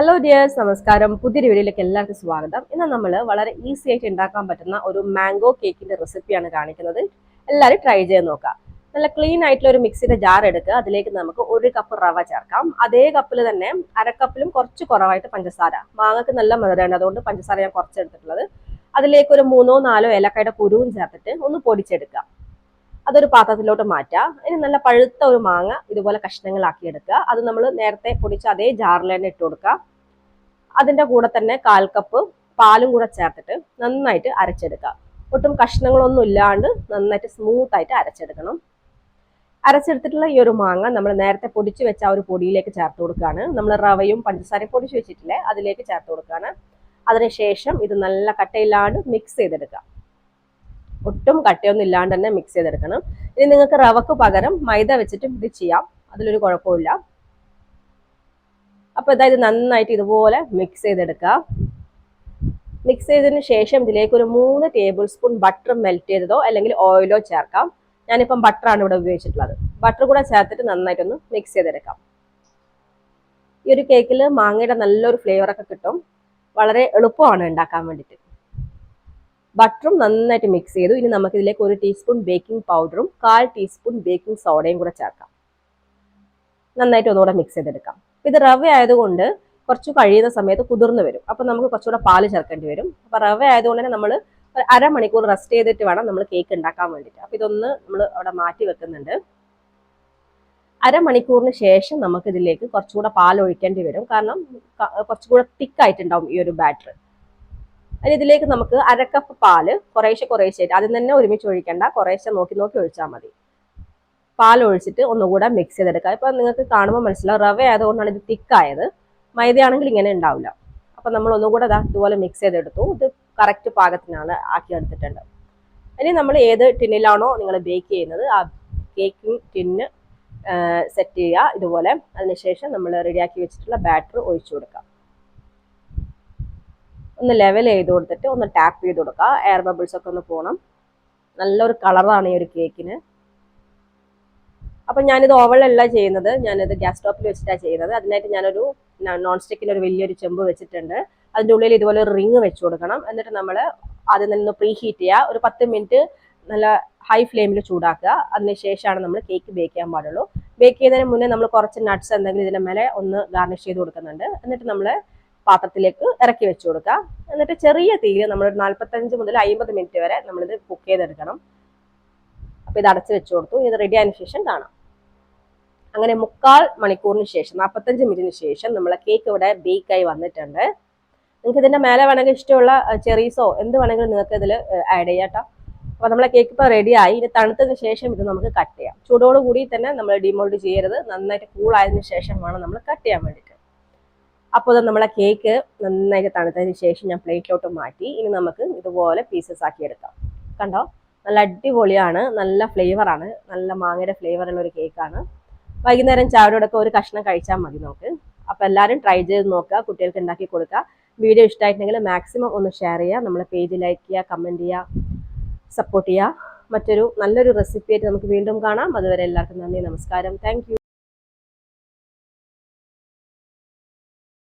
Hello dears നമസ്കാരം. പുതിയൊരു വീഡിയോയിലേക്ക് എല്ലാവർക്കും സ്വാഗതം. ഇന്ന് നമ്മൾ വളരെ ഈസി ആയിട്ട് ഉണ്ടാക്കാൻ പറ്റുന്ന ഒരു മാംഗോ കേക്കിന്റെ റെസിപ്പിയാണ് കാണിക്കുന്നത്. എല്ലാവരും ട്രൈ ചെയ്ത് നോക്കാം. നല്ല ക്ലീൻ ആയിട്ടുള്ള ഒരു മിക്സിയുടെ ജാർ എടുക്കുക അതിലേക്ക് നമുക്ക് ഒരു കപ്പ് റവ ചേർക്കാം. അതേ കപ്പിൽ തന്നെ അരക്കപ്പിലും കുറച്ച് കുറവായിട്ട് പഞ്ചസാര. മാങ്ങക്ക് നല്ല മധുരമാണ് അതുകൊണ്ട് പഞ്ചസാര ഞാൻ കുറച്ച് എടുത്തിട്ടുള്ളത് അതിലേക്ക് ഒരു മൂന്നോ നാലോ ഏലക്കായുടെ കുരുവും ചേർത്തിട്ട് ഒന്ന് പൊടിച്ചെടുക്കുക അതൊരു പാത്രത്തിലോട്ട് മാറ്റുക ഇനി നല്ല പഴുത്ത ഒരു മാങ്ങ ഇതുപോലെ കഷ്ണങ്ങളാക്കി എടുക്കുക. അത് നമ്മൾ നേരത്തെ പൊടിച്ച അതേ ജാറിൽ തന്നെ ഇട്ട് കൊടുക്കുക അതിന്റെ കൂടെ തന്നെ കാൽ കപ്പ് പാലും കൂടെ ചേർത്തിട്ട് നന്നായിട്ട് അരച്ചെടുക്കുക. ഒട്ടും കഷ്ണങ്ങളൊന്നും ഇല്ലാണ്ട് നന്നായിട്ട് സ്മൂത്ത് ആയിട്ട് അരച്ചെടുക്കണം. അരച്ചെടുത്തിട്ടുള്ള ഈ ഒരു മാങ്ങ നമ്മൾ നേരത്തെ പൊടിച്ചു വെച്ച ആ ഒരു പൊടിയിലേക്ക് ചേർത്ത് കൊടുക്കുകയാണ്. നമ്മൾ റവയും പഞ്ചസാരയും പൊടിച്ചു വെച്ചിട്ടില്ലേ അതിലേക്ക് ചേർത്ത് കൊടുക്കുകയാണ്. അതിനുശേഷം ഇത് നല്ല കട്ടയില്ലാണ്ട് മിക്സ് ചെയ്തെടുക്കുക. ഒട്ടും കട്ടയൊന്നും ഇല്ലാണ്ട് തന്നെ മിക്സ് ചെയ്തെടുക്കണം. ഇനി നിങ്ങൾക്ക് റവക്ക് പകരം മൈദ വെച്ചിട്ട് ഇത് ചെയ്യാം. അതിലൊരു കുഴപ്പമില്ല അപ്പോൾ ഇതായത് നന്നായിട്ട് ഇതുപോലെ മിക്സ് ചെയ്തെടുക്കുക. മിക്സ് ചെയ്തതിന് ശേഷം ഇതിലേക്ക് ഒരു മൂന്ന് ടേബിൾ സ്പൂൺ ബട്ടർ മെൽറ്റ് ചെയ്തതോ അല്ലെങ്കിൽ ഓയിലോ ചേർക്കാം. ഞാനിപ്പം ബട്ടറാണ് ഇവിടെ ഉപയോഗിച്ചിട്ടുള്ളത്. ബട്ടർ കൂടെ ചേർത്തിട്ട് നന്നായിട്ടൊന്ന് മിക്സ് ചെയ്തെടുക്കാം. ഈ ഒരു കേക്കിൽ മാങ്ങയുടെ നല്ലൊരു ഫ്ലേവറൊക്കെ കിട്ടും. വളരെ എളുപ്പമാണ് ഉണ്ടാക്കാൻ വേണ്ടിയിട്ട്. ബട്ടറും നന്നായിട്ട് മിക്സ് ചെയ്തു. ഇനി നമുക്ക് ഇതിലേക്ക് ഒരു ടീസ്പൂൺ ബേക്കിംഗ് പൗഡറും കാൽ ടീസ്പൂൺ ബേക്കിംഗ് സോഡയും കൂടെ ചേർക്കാം. നന്നായിട്ട് ഒന്നുകൂടെ മിക്സ് ചെയ്തെടുക്കാം. ഇത് റവ ആയതുകൊണ്ട് കുറച്ച് കഴിയുന്ന സമയത്ത് കുതിർന്ന് വരും. അപ്പം നമുക്ക് കുറച്ചുകൂടെ പാൽ ചേർക്കേണ്ടി വരും. അപ്പം റവ ആയതുകൊണ്ട് തന്നെ നമ്മൾ ഒരു അരമണിക്കൂർ റെസ്റ്റ് ചെയ്തിട്ട് വേണം നമ്മൾ കേക്ക് ഉണ്ടാക്കാൻ വേണ്ടിയിട്ട്. അപ്പം ഇതൊന്ന് നമ്മൾ അവിടെ മാറ്റി വെക്കുന്നുണ്ട്. അരമണിക്കൂറിന് ശേഷം നമുക്ക് ഇതിലേക്ക് കുറച്ചുകൂടെ പാൽ ഒഴിക്കേണ്ടി വരും. കാരണം കുറച്ചുകൂടെ തിക്കായിട്ടുണ്ടാവും ഈ ഒരു ബാറ്റർ അതിന് ഇതിലേക്ക് നമുക്ക് അരക്കപ്പ് പാൽ കുറേശ്ശെ കുറേശ്ശെ ആദ്യം തന്നെ ഒരുമിച്ച് ഒഴിക്കേണ്ട. കുറേശ്ശെ നോക്കി നോക്കി ഒഴിച്ചാൽ മതി. പാൽ ഒഴിച്ചിട്ട് ഒന്നുകൂടെ മിക്സ് ചെയ്തെടുക്കുക. ഇപ്പം നിങ്ങൾക്ക് കാണുമ്പോൾ മനസ്സിലാവും റവ ആയതുകൊണ്ടാണ് ഇത് തിക്കായത്. മൈദയാണെങ്കിൽ ഇങ്ങനെ ഉണ്ടാവില്ല. അപ്പം നമ്മൾ ഒന്നുകൂടെ ഇതാ ഇതുപോലെ മിക്സ് ചെയ്തെടുത്തു. ഇത് കറക്റ്റ് പാകത്തിനാണ് ആക്കി എടുത്തിട്ടുണ്ട് ഇനി നമ്മൾ ഏത് ടിന്നിലാണോ നിങ്ങൾ ബേക്ക് ചെയ്യുന്നത് ആ കേക്കിംഗ് ടിന്ന് സെറ്റ് ചെയ്യുക. ഇതുപോലെ അതിനുശേഷം നമ്മൾ റെഡിയാക്കി വെച്ചിട്ടുള്ള ബാറ്റർ ഒഴിച്ചു കൊടുക്കുക. ഒന്ന് ലെവൽ ചെയ്ത് കൊടുത്തിട്ട് ഒന്ന് ടാപ്പ് ചെയ്ത് കൊടുക്കുക. എയർ ബബിൾസ് ഒക്കെ ഒന്ന് പോകണം. നല്ലൊരു കളറാണ് ഈ ഒരു കേക്കിന് അപ്പം ഞാനിത് ഓവളല്ല ചെയ്യുന്നത്. ഞാനിത് ഗ്യാസ് സ്റ്റോപ്പിൽ വെച്ചിട്ടാണ് ചെയ്യുന്നത്. അതിനായിട്ട് ഞാനൊരു നോൺ സ്റ്റിക്കിന്റെ ഒരു വലിയൊരു ചെമ്പ് വെച്ചിട്ടുണ്ട്. അതിന്റെ ഉള്ളിൽ ഇതുപോലെ ഒരു റിങ് വെച്ച് കൊടുക്കണം. എന്നിട്ട് നമ്മൾ അതിൽ നിന്ന് പ്രീ ഹീറ്റ് ചെയ്യുക ഒരു പത്ത് മിനിറ്റ് നല്ല ഹൈ ഫ്ലെയിമിൽ ചൂടാക്കുക. അതിനുശേഷമാണ് നമ്മൾ കേക്ക് ബേക്ക് ചെയ്യാൻ പാടുള്ളൂ. ബേക്ക് ചെയ്യുന്നതിന് മുന്നേ നമ്മൾ കുറച്ച് നട്ട്സ് എന്തെങ്കിലും ഇതിന്റെ മേലെ ഒന്ന് ഗാർണിഷ് ചെയ്ത് കൊടുക്കുന്നുണ്ട്. എന്നിട്ട് നമ്മൾ പാത്രത്തിലേക്ക് ഇറക്കി വെച്ച് കൊടുക്കുക. എന്നിട്ട് ചെറിയ തീയിൽ നമ്മൾ ഒരു നാൽപ്പത്തഞ്ച് മുതൽ അമ്പത് മിനിറ്റ് വരെ നമ്മളിത് കുക്ക് ചെയ്തെടുക്കണം. അപ്പോൾ ഇത് അടച്ച് വെച്ച് കൊടുത്തു. ഇത് റെഡി ആയതിനു ശേഷം കാണാം. അങ്ങനെ മുക്കാൽ മണിക്കൂറിന് ശേഷം നാൽപ്പത്തഞ്ച് മിനിറ്റിന് ശേഷം നമ്മളെ കേക്ക് ഇവിടെ ബേക്കായി വന്നിട്ടുണ്ട്. നിങ്ങൾക്ക് ഇതിന്റെ മേലെ വേണമെങ്കിൽ ഇഷ്ടമുള്ള ചെറീസോ എന്ത് വേണമെങ്കിലും നിങ്ങൾക്ക് ഇതിൽ ആഡ് ചെയ്യാം കേട്ടോ. അപ്പോൾ നമ്മളെ കേക്ക് ഇപ്പോൾ റെഡിയായി ഇനി തണുത്തതിന് ശേഷം ഇത് നമുക്ക് കട്ട് ചെയ്യാം. ചൂടോട് കൂടി തന്നെ നമ്മൾ ഡിമോൾഡ് ചെയ്യരുത്. നന്നായിട്ട് കൂളായതിന് ശേഷം വേണം നമ്മൾ കട്ട് ചെയ്യാൻ വേണ്ടിയിട്ട്. അപ്പോൾ ഇത് നമ്മളെ കേക്ക് നന്നായിട്ട് തണുത്തതിന് ശേഷം ഞാൻ പ്ലേറ്റിലോട്ട് മാറ്റി ഇനി നമുക്ക് ഇതുപോലെ പീസസ് ആക്കി എടുക്കാം. കണ്ടോ? നല്ല അടിപൊളിയാണ്. നല്ല ഫ്ലേവറാണ് നല്ല മാങ്ങയുടെ ഫ്ലേവറുള്ള ഒരു കേക്കാണ് വൈകുന്നേരം ചാവരോടൊക്കെ ഒരു കഷ്ണം കഴിച്ചാൽ മതി നമുക്ക്. അപ്പോൾ എല്ലാവരും ട്രൈ ചെയ്ത് നോക്കുക കുട്ടികൾക്ക് ഉണ്ടാക്കി കൊടുക്കുക. വീഡിയോ ഇഷ്ടമായിട്ടുണ്ടെങ്കിൽ മാക്സിമം ഒന്ന് ഷെയർ ചെയ്യുക നമ്മളെ പേജ് ലൈക്ക് ചെയ്യുക കമന്റ് ചെയ്യുക സപ്പോർട്ട് ചെയ്യുക. മറ്റൊരു നല്ലൊരു റെസിപ്പി ആയിട്ട് നമുക്ക് വീണ്ടും കാണാം. അതുവരെ എല്ലാവർക്കും നന്ദി നമസ്കാരം. താങ്ക്